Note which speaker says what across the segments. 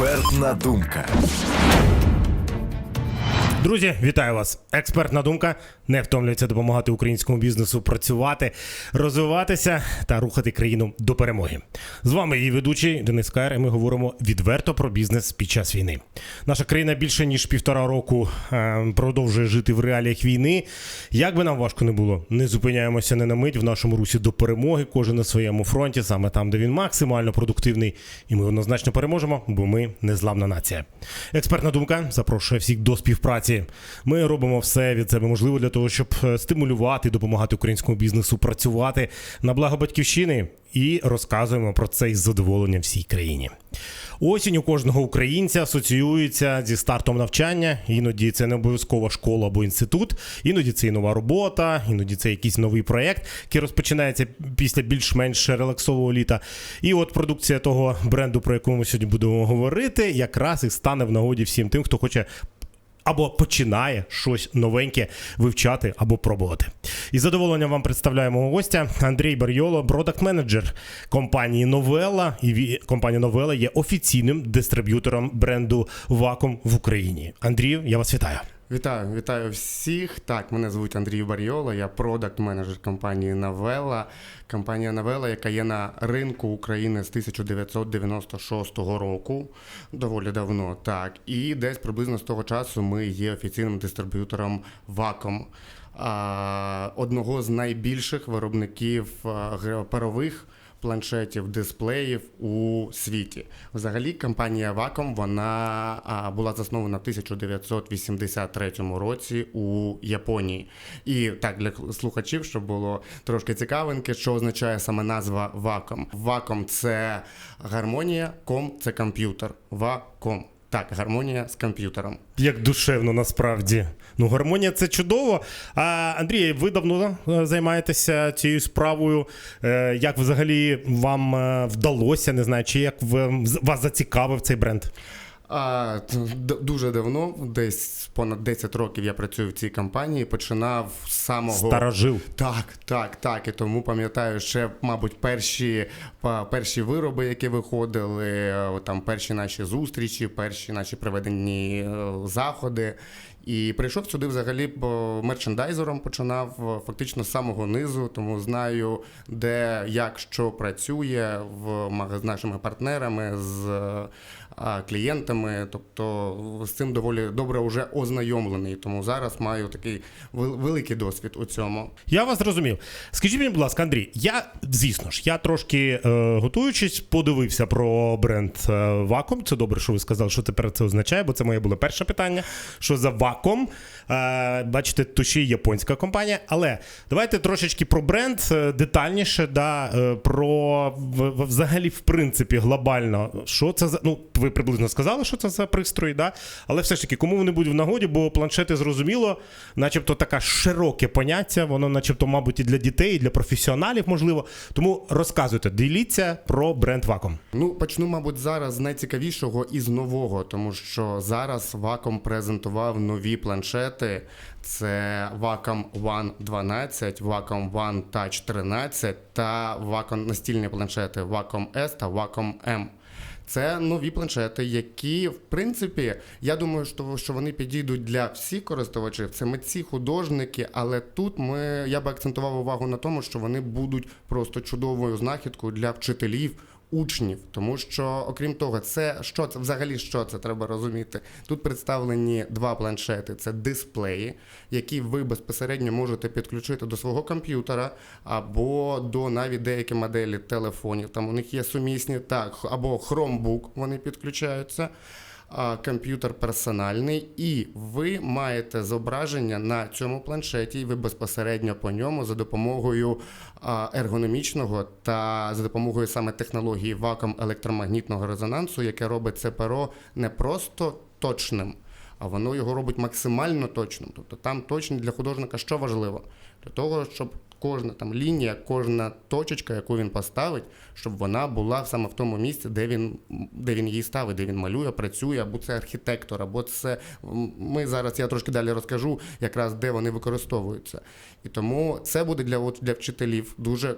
Speaker 1: Експертна думка.
Speaker 2: Друзі, вітаю вас! Експертна думка не втомлюється допомагати українському бізнесу працювати, розвиватися та рухати країну до перемоги. З вами її ведучий Денис Кайр, і ми говоримо відверто про бізнес під час війни. Наша країна більше ніж півтора року е, продовжує жити в реаліях війни. Як би нам важко не було, не зупиняємося не на мить в нашому русі до перемоги. Кожен на своєму фронті, саме там, де він максимально продуктивний, і ми однозначно переможемо, бо ми незламна нація. Експертна думка запрошує всіх до співпраці. Ми робимо все від себе можливе для того, щоб е, стимулювати, допомагати українському бізнесу працювати на благо батьківщини і розказуємо про це із задоволенням всій країні. Осінь у кожного українця асоціюється зі стартом навчання. Іноді це не обов'язкова школа або інститут, іноді це і нова робота, іноді це якийсь новий проєкт, який розпочинається після більш-менш релаксового літа. І от продукція того бренду, про якому ми сьогодні будемо говорити, якраз і стане в нагоді всім тим, хто хоче або починає щось новеньке вивчати або пробувати. І задоволенням вам представляємо гостя Андрій Барйоло, продакт-менеджер компанії Новела. І компанія Новела є офіційним дистриб'ютором бренду Ваком в Україні. Андрію, я вас вітаю.
Speaker 3: Вітаю, вітаю всіх. Так, мене звуть Андрій Барйола, я продакт-менеджер компанії Навела. Компанія Навела, яка є на ринку України з 1996 року, доволі давно. Так, і десь приблизно з того часу ми є офіційним дистриб'ютором Ваком, одного з найбільших виробників парових планшетів, дисплеїв у світі. Взагалі, компанія Wacom вона була заснована в 1983 році у Японії. І так для слухачів, щоб було трошки цікавинки, що означає саме назва Wacom. Wacom – це гармонія, ком це комп'ютер. Wacom. Так, гармонія з комп'ютером.
Speaker 2: Як душевно насправді. Ну, гармонія це чудово. А Андрій, ви давно е, займаєтеся цією справою. Е, Як взагалі вам е, вдалося, не знаю, чи як вас зацікавив цей бренд?
Speaker 3: А, дуже давно, десь понад 10 років я працюю в цій компанії. Починав з самого
Speaker 2: Старожив.
Speaker 3: Так, так, так. І тому пам'ятаю ще, мабуть, перші, перші вироби, які виходили, там перші наші зустрічі, перші наші проведені е, заходи. І прийшов сюди взагалі мерчендайзером, починав е, фактично з самого низу, тому знаю, де як що працює в з нашими партнерами, з клієнтами. Тобто з цим доволі добре вже ознайомлений. Тому зараз маю такий великий досвід у цьому.
Speaker 2: Я вас зрозумів. Скажіть мені, будь ласка, Андрій, я, звісно ж, я трошки е, готуючись, подивився про бренд е, Це добре, що ви сказали, що тепер це означає, бо це моє було перше питання. Що за Wacom? Бачите, то ще й японська компанія. Але давайте трошечки про бренд е, детальніше, да, е, про взагалі, в принципі, глобально, що це за. Ну, ви приблизно сказали, що це за пристрої, да? але все ж таки, кому вони будуть в нагоді, бо планшети зрозуміло, начебто таке широке поняття, воно, начебто, мабуть, і для дітей, і для професіоналів, можливо. Тому розказуйте, діліться про бренд Wacom.
Speaker 3: Ну, почну, мабуть, зараз з найцікавішого і з нового, тому що зараз Wacom презентував нові планшети. Це Wacom One 12, Wacom One Touch 13 та Wacom настільні планшети Wacom S та Wacom M. Це нові планшети, які, в принципі, я думаю, що вони підійдуть для всіх користувачів. Це митці, художники, але тут ми, я би акцентував увагу на тому, що вони будуть просто чудовою знахідкою для вчителів, учнів. Тому що, окрім того, це що це взагалі що це треба розуміти. Тут представлені два планшети: це дисплеї, які ви безпосередньо можете підключити до свого комп'ютера або до навіть деякі моделі телефонів. Там у них є сумісні так, або Chromebook вони підключаються. Комп'ютер персональний, і ви маєте зображення на цьому планшеті, і ви безпосередньо по ньому за допомогою ергономічного та за допомогою саме технології вакуум електромагнітного резонансу, яке робить це перо не просто точним, а воно його робить максимально точним. Тобто там точність для художника що важливо? Для того, щоб кожна там лінія, кожна точечка, яку він поставить, щоб вона була саме в тому місці, де він, де він її ставить, де він малює, працює, або це архітектор, або це ми зараз я трошки далі розкажу, якраз де вони використовуються. І тому це буде для, от, для вчителів дуже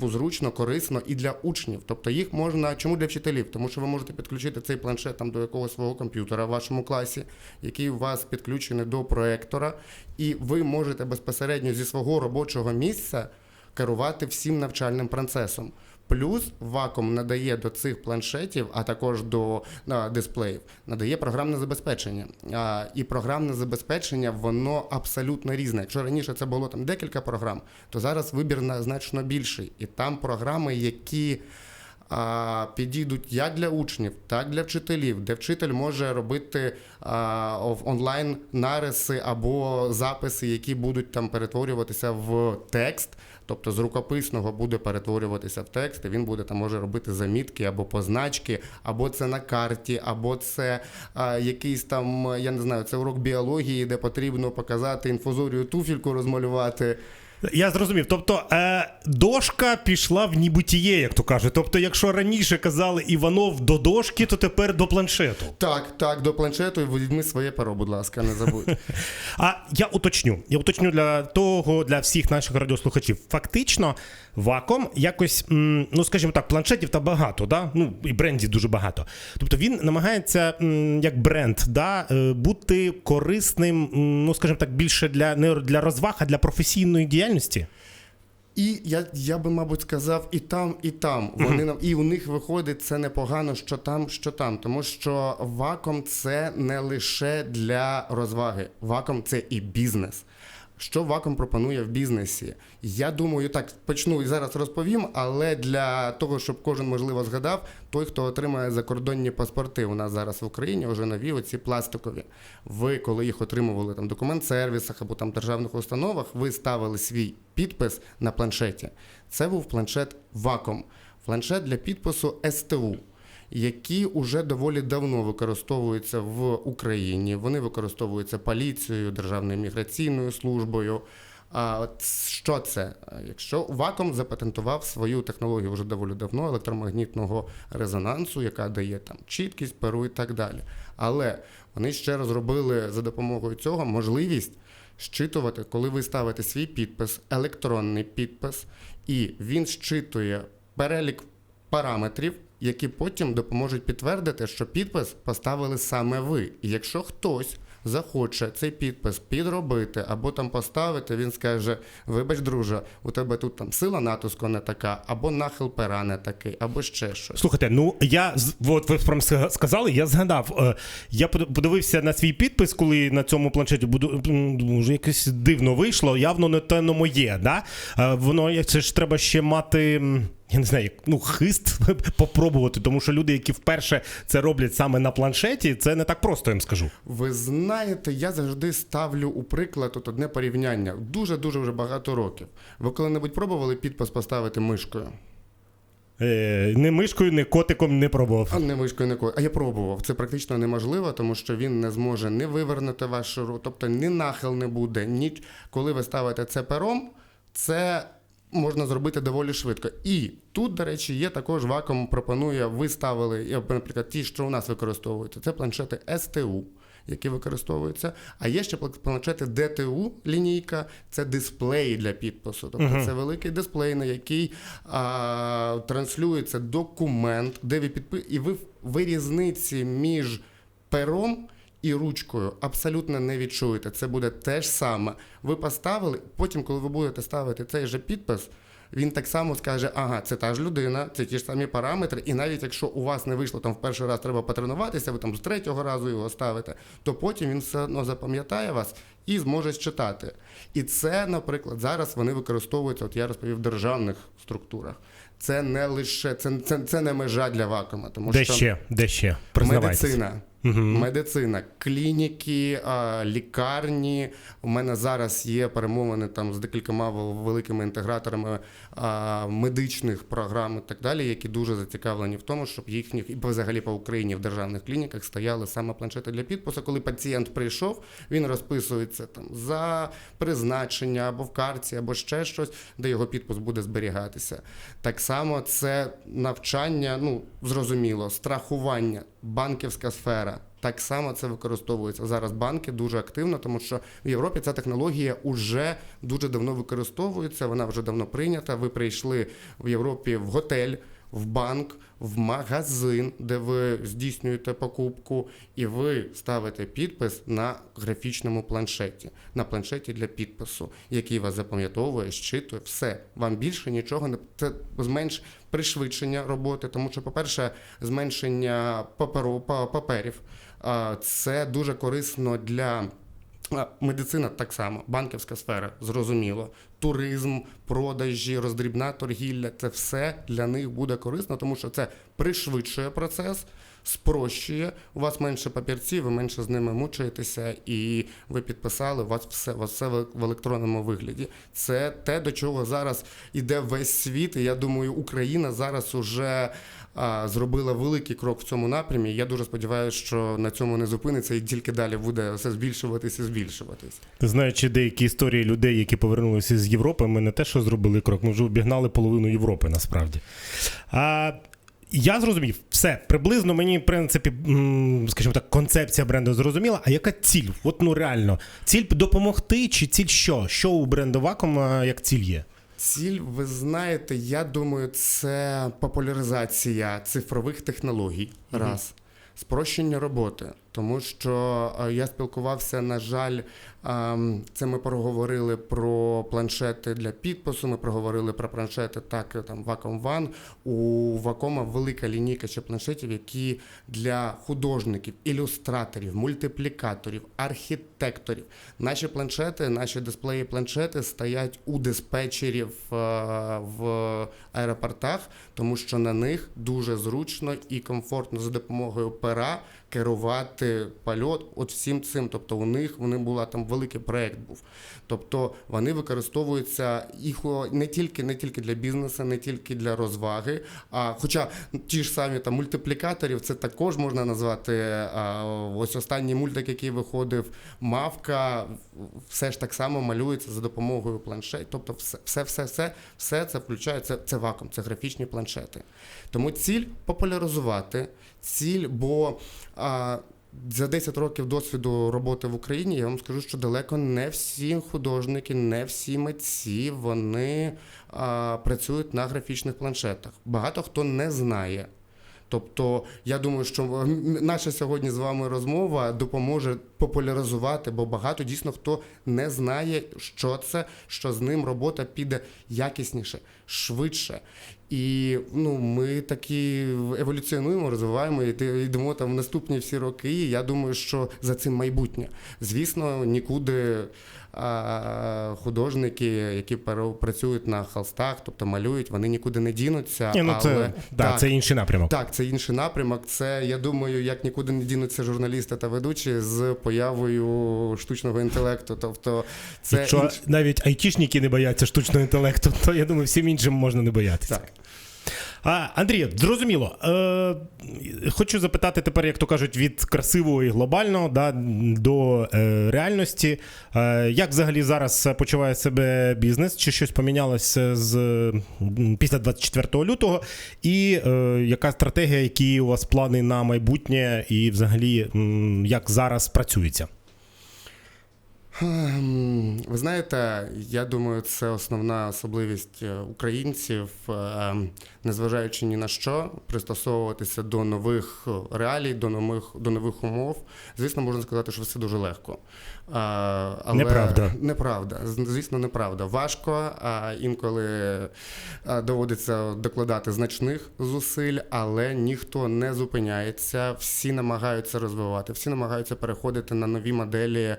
Speaker 3: зручно, корисно і для учнів. Тобто їх можна чому для вчителів? Тому що ви можете підключити цей планшет там до якогось свого комп'ютера в вашому класі, який у вас підключений до проектора, і ви можете безпосередньо зі свого робочого місця керувати всім навчальним процесом. Плюс Ваком надає до цих планшетів, а також до а, дисплеїв, надає програмне забезпечення. А, і програмне забезпечення воно абсолютно різне. Якщо раніше це було там декілька програм, то зараз вибір значно більший. І там програми, які підійдуть як для учнів, так для вчителів, де вчитель може робити а, онлайн нариси або записи, які будуть там перетворюватися в текст. Тобто з рукописного буде перетворюватися в текст, і він буде там може робити замітки або позначки, або це на карті, або це а, якийсь там, я не знаю, це урок біології, де потрібно показати інфузорію туфільку розмалювати.
Speaker 2: Я зрозумів. Тобто е, дошка пішла в нібутіє, як то кажуть. Тобто, якщо раніше казали Іванов до дошки, то тепер до планшету.
Speaker 3: Так, так, до планшету і візьми своє перо, будь ласка, не забудь.
Speaker 2: А я уточню. Я уточню для того, для всіх наших радіослухачів. Фактично, ваком якось, м, ну скажімо так, планшетів та багато, да? ну і брендів дуже багато. Тобто він намагається м, як бренд да, е, бути корисним, м, ну скажімо так, більше для не для розваг, а для професійної діяльності.
Speaker 3: І я, я би, мабуть, сказав, і там, і там. Вони нам і у них виходить це непогано, що там, що там. Тому що ваком це не лише для розваги, ваком це і бізнес. Що ваком пропонує в бізнесі? Я думаю, так почну і зараз розповім, але для того, щоб кожен можливо згадав, той, хто отримає закордонні паспорти, у нас зараз в Україні вже нові оці пластикові. Ви, коли їх отримували там документ-сервісах або там державних установах, ви ставили свій підпис на планшеті. Це був планшет ваком, планшет для підпису СТУ які вже доволі давно використовуються в Україні. Вони використовуються поліцією, Державною міграційною службою. А що це? Якщо Ваком запатентував свою технологію вже доволі давно електромагнітного резонансу, яка дає там чіткість, перу і так далі. Але вони ще розробили за допомогою цього можливість щитувати, коли ви ставите свій підпис, електронний підпис, і він щитує перелік параметрів, які потім допоможуть підтвердити, що підпис поставили саме ви. І якщо хтось захоче цей підпис підробити або там поставити, він скаже: Вибач, друже, у тебе тут там сила натиску не така, або нахил пера не такий, або ще щось.
Speaker 2: Слухайте, ну я от ви прям сказали, я згадав. е, Я под- подивився на свій підпис, коли на цьому планшеті буду може якось дивно вийшло, явно не те не моє. Да? Е, Воно як- це ж треба ще мати. Я не знаю, як, ну хист попробувати, тому що люди, які вперше це роблять саме на планшеті, це не так просто, я їм скажу.
Speaker 3: Ви знаєте, я завжди ставлю у приклад от одне порівняння. Дуже дуже вже багато років. Ви коли-небудь пробували підпис поставити мишкою?
Speaker 2: Е, не мишкою, не котиком не пробував.
Speaker 3: А не мишкою не ко- А я пробував. Це практично неможливо, тому що він не зможе не вивернути вашу руку, тобто ні нахил не буде. Ні... Коли ви ставите це пером, це можна зробити доволі швидко. І тут, до речі, є також вакуум пропонує, ви ставили, наприклад, ті, що у нас використовуються, це планшети СТУ. Які використовуються, а є ще планшети ДТУ лінійка, це дисплеї для підпису. Тобто це великий дисплей, на який а, транслюється документ, де ви підпи... і ви, ви різниці між пером і ручкою абсолютно не відчуєте. Це буде те ж саме. Ви поставили, потім, коли ви будете ставити цей же підпис, він так само скаже: ага, це та ж людина, це ті ж самі параметри. І навіть якщо у вас не вийшло там в перший раз, треба потренуватися, ви там з третього разу його ставите, то потім він все одно запам'ятає вас і зможе читати. І це, наприклад, зараз вони використовуються, от я розповів, в державних структурах. Це не лише це, це, це не межа для вакуума, тому
Speaker 2: Де
Speaker 3: що
Speaker 2: ще? Де ще? Признавайтесь.
Speaker 3: медицина. Медицина, клініки, лікарні. У мене зараз є перемовини там з декількома великими інтеграторами медичних програм і так далі, які дуже зацікавлені в тому, щоб їхніх і взагалі по Україні в державних клініках стояли саме планшети для підпису. Коли пацієнт прийшов, він розписується там за призначення або в карті, або ще щось, де його підпис буде зберігатися. Так само це навчання, ну зрозуміло, страхування. Банківська сфера. Так само це використовується зараз. Банки дуже активно, тому що в Європі ця технологія вже дуже давно використовується. Вона вже давно прийнята. Ви прийшли в Європі в готель, в банк, в магазин, де ви здійснюєте покупку, і ви ставите підпис на графічному планшеті, на планшеті для підпису, який вас запам'ятовує, щитує, все. Вам більше нічого не це зменш пришвидшення роботи, тому що, по-перше, зменшення паперу, па- паперів. Це дуже корисно для Медицина так само, банківська сфера, зрозуміло. Туризм, продажі, роздрібна торгівля це все для них буде корисно, тому що це пришвидшує процес, спрощує. У вас менше папірців, ви менше з ними мучаєтеся, і ви підписали, у вас все, у вас все в електронному вигляді. Це те, до чого зараз іде весь світ. І я думаю, Україна зараз уже зробила великий крок в цьому напрямі. Я дуже сподіваюся, що на цьому не зупиниться і тільки далі буде все збільшуватись і збільшуватись.
Speaker 2: Знаючи деякі історії людей, які повернулися з Європи, ми не те, що зробили крок, ми вже обігнали половину Європи насправді. А, я зрозумів, все приблизно мені, в принципі, скажімо так, концепція бренду зрозуміла. А яка ціль? От ну реально, ціль допомогти чи ціль що? Що у бренду Ваком як ціль є?
Speaker 3: Ціль, ви знаєте, я думаю, це популяризація цифрових технологій. Раз. Спрощення роботи, тому що е, я спілкувався, на жаль, ем, це ми проговорили про планшети для підпису. Ми проговорили про планшети так е, там Wacom One. У Wacom велика лінійка ще планшетів, які для художників, ілюстраторів, мультиплікаторів, архітекторів. Наші планшети, наші дисплеї планшети стоять у диспетчерів е, в аеропортах, тому що на них дуже зручно і комфортно за допомогою пера керувати польот от всім цим. Тобто у них вони була там великий проект був. Тобто вони використовуються їх не тільки не тільки для бізнесу, не тільки для розваги. А хоча ті ж самі там мультиплікаторів, це також можна назвати. А, ось останній мультик, який виходив, мавка, все ж так само малюється за допомогою планшет. Тобто, все, все, все, все, все це включає це, це вакуум, це графічні планшети. Тому ціль популяризувати, ціль, бо а, за 10 років досвіду роботи в Україні я вам скажу, що далеко не всі художники, не всі митці вони а, працюють на графічних планшетах. Багато хто не знає. Тобто, я думаю, що наша сьогодні з вами розмова допоможе популяризувати, бо багато дійсно хто не знає, що це, що з ним робота піде якісніше, швидше. І ну, ми такі еволюціонуємо, розвиваємо і йдемо там в наступні всі роки. І я думаю, що за цим майбутнє. Звісно, нікуди а, художники, які працюють на холстах, тобто малюють, вони нікуди не дінуться.
Speaker 2: Ні, ну це,
Speaker 3: але,
Speaker 2: да,
Speaker 3: так,
Speaker 2: це інший напрямок.
Speaker 3: так, це інший напрямок. Це я думаю, як нікуди не дінуться журналісти та ведучі з появою штучного інтелекту. Тобто, це
Speaker 2: Якщо
Speaker 3: інш-
Speaker 2: навіть айтішники не бояться штучного інтелекту, то я думаю, всім іншим можна не боятися.
Speaker 3: так.
Speaker 2: А, Андрій, зрозуміло. Е, хочу запитати тепер, як то кажуть, від красивого і глобального да, до е, реальності. Е, як взагалі зараз почуває себе бізнес? Чи щось помінялося з після 24 лютого? І е, яка стратегія, які у вас плани на майбутнє, і взагалі як зараз працюється?
Speaker 3: Ем, Ви знаєте, я думаю, це основна особливість е, українців, е, незважаючи ні на що, пристосовуватися до нових реалій, до нових, до нових умов. Звісно, можна сказати, що все дуже легко. Але
Speaker 2: Неправда.
Speaker 3: Неправда. Звісно, неправда. Важко, а інколи доводиться докладати значних зусиль, але ніхто не зупиняється. Всі намагаються розвивати, всі намагаються переходити на нові моделі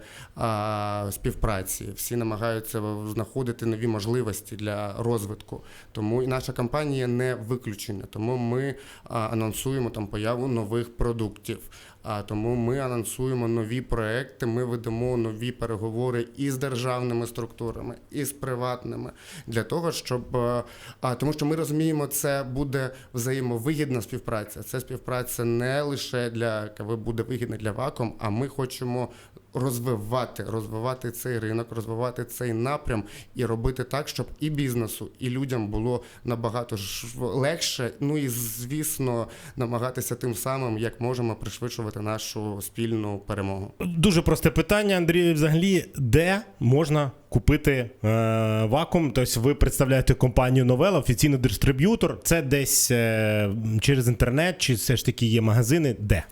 Speaker 3: співпраці, всі намагаються знаходити нові можливості для розвитку. Тому і наша компанія не виключення. Тому ми анонсуємо там появу нових продуктів. А тому ми анонсуємо нові проекти. Ми ведемо нові переговори і з державними структурами, і з приватними для того, щоб е, а тому, що ми розуміємо, це буде взаємовигідна співпраця. Це співпраця не лише для КВ буде вигідна для ваком, а ми хочемо розвивати, розвивати цей ринок, розвивати цей напрям і робити так, щоб і бізнесу, і людям було набагато легше. Ну і звісно, намагатися тим самим, як можемо пришвидшувати нашу спільну перемогу.
Speaker 2: Дуже просте питання, Андрій. Взагалі, де можна купити е, вакуум? Тобто ви представляєте компанію Новела, офіційний дистриб'ютор. Це десь е, через інтернет, чи все ж таки є магазини? Де?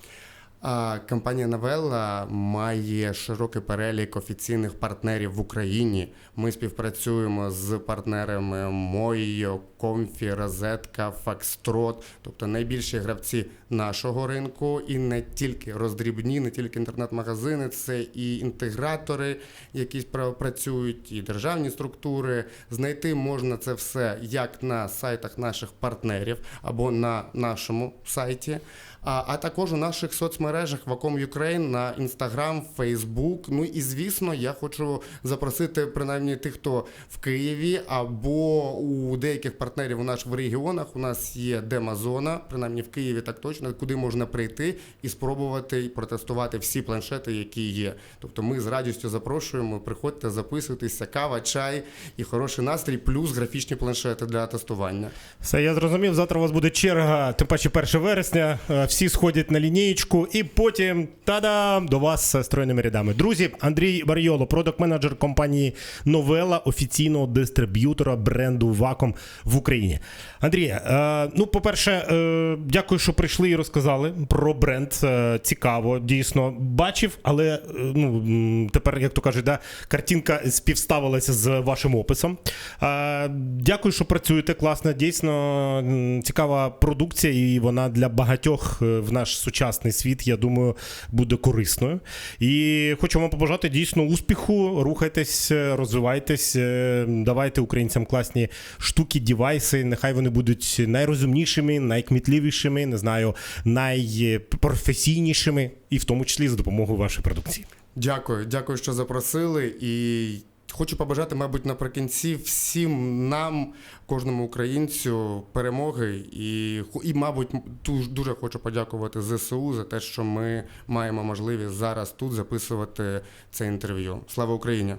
Speaker 3: Компанія Новелла має широкий перелік офіційних партнерів в Україні. Ми співпрацюємо з партнерами Мойо, Комфі, Розетка, Факстрот, тобто найбільші гравці нашого ринку, і не тільки роздрібні, не тільки інтернет-магазини, це і інтегратори, які пра- працюють, і державні структури. Знайти можна це все як на сайтах наших партнерів або на нашому сайті. А, а також у наших соцмережах Ваком Ukraine на Instagram, Facebook. Ну і звісно, я хочу запросити принаймні тих, хто в Києві або у деяких партнерів у нас в регіонах. У нас є демозона, принаймні в Києві так точно, куди можна прийти і спробувати і протестувати всі планшети, які є. Тобто ми з радістю запрошуємо. Приходьте, записуйтеся, кава, чай і хороший настрій, плюс графічні планшети для тестування.
Speaker 2: Все, я зрозумів. Завтра у вас буде черга, тим паче 1 вересня. Всі сходять на лінієчку, і потім та-дам до вас з стройними рядами. Друзі, Андрій Барйоло, продакт-менеджер компанії Новела, офіційного дистриб'ютора бренду Ваком в Україні. Андрій, е, ну, по-перше, е, дякую, що прийшли і розказали про бренд. Е, цікаво, дійсно бачив, але ну, тепер, як то кажуть, да, картинка співставилася з вашим описом. Дякую, що працюєте. Класно, дійсно цікава продукція, і вона для багатьох в наш сучасний світ, я думаю, буде корисною. І хочу вам побажати дійсно успіху. Рухайтесь, е, розвивайтесь, е, давайте українцям класні штуки, дівайси. Нехай вони будуть найрозумнішими, найкмітливішими, не знаю, найпрофесійнішими, і в тому числі за допомогою вашої продукції.
Speaker 3: Дякую, дякую, що запросили. І хочу побажати, мабуть, наприкінці всім нам, кожному українцю, перемоги. І, і мабуть, дуже хочу подякувати ЗСУ за те, що ми маємо можливість зараз тут записувати це інтерв'ю. Слава Україні!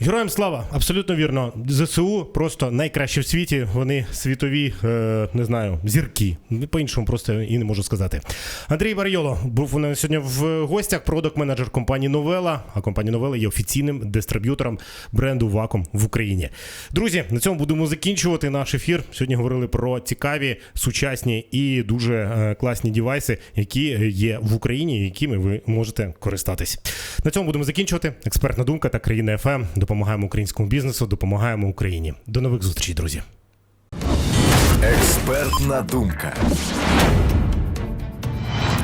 Speaker 2: Героям слава, абсолютно вірно. ЗСУ просто найкраще в світі. Вони світові, е, не знаю, зірки. По-іншому просто і не можу сказати. Андрій Барйоло був у нас сьогодні в гостях. продакт менеджер компанії Новела. А компанія Новела є офіційним дистриб'ютором бренду Ваком в Україні. Друзі, на цьому будемо закінчувати наш ефір. Сьогодні говорили про цікаві, сучасні і дуже е, класні дівайси, які є в Україні, якими ви можете користатись. На цьому будемо закінчувати. Експертна думка та країна ФМ. Допомагаємо українському бізнесу, допомагаємо Україні. До нових зустрічей, друзі.
Speaker 1: Експертна думка.